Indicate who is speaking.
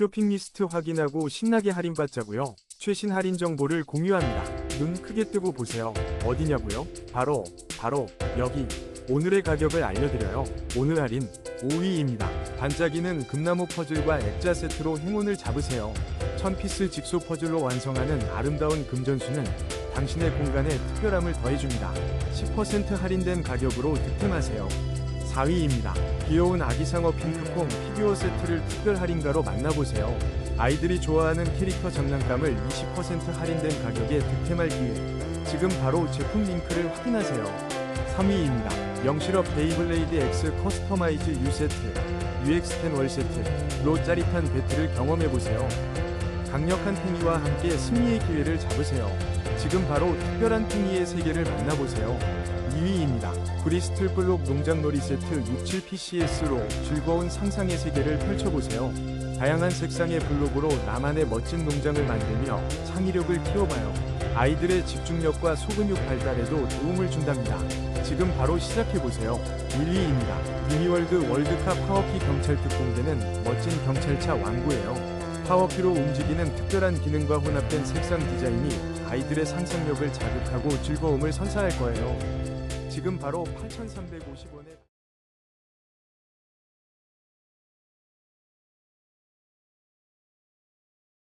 Speaker 1: 쇼핑 리스트 확인하고 신나게 할인받자고요. 최신 할인 정보를 공유합니다. 눈 크게 뜨고 보세요. 어디냐고요? 바로 바로 여기. 오늘의 가격을 알려드려요. 오늘 할인 5위입니다. 반짝이는 금나무 퍼즐과 액자 세트로 행운을 잡으세요. 1000피스 직소 퍼즐로 완성하는 아름다운 금전수는 당신의 공간에 특별함을 더해줍니다. 10% 할인된 가격으로 득템하세요. 4위입니다. 귀여운 아기상어 핑크퐁 피규어 세트를 특별 할인가로 만나보세요. 아이들이 좋아하는 캐릭터 장난감을 20% 할인된 가격에 득템할 기회. 지금 바로 제품 링크를 확인하세요. 3위입니다. 영실업 베이블레이드 X 커스터마이즈 U 세트, UX10 월 세트로 짜릿한 배틀을 경험해보세요. 강력한 팽이와 함께 승리의 기회를 잡으세요. 지금 바로 특별한 팽이의 세계를 만나보세요. 2위입니다. 브리스틀 블록 농장놀이 세트 67PCS로 즐거운 상상의 세계를 펼쳐보세요. 다양한 색상의 블록으로 나만의 멋진 농장을 만들며 창의력을 키워봐요. 아이들의 집중력과 소근육 발달에도 도움을 준답니다. 지금 바로 시작해보세요. 1위입니다. 유니월드 월드컵 파워피 경찰 특공대는 멋진 경찰차 완구예요. 파워피로 움직이는 특별한 기능과 혼합된 색상 디자인이 아이들의 상상력을 자극하고 즐거움을 선사할 거예요. 지금 바로 8,350원에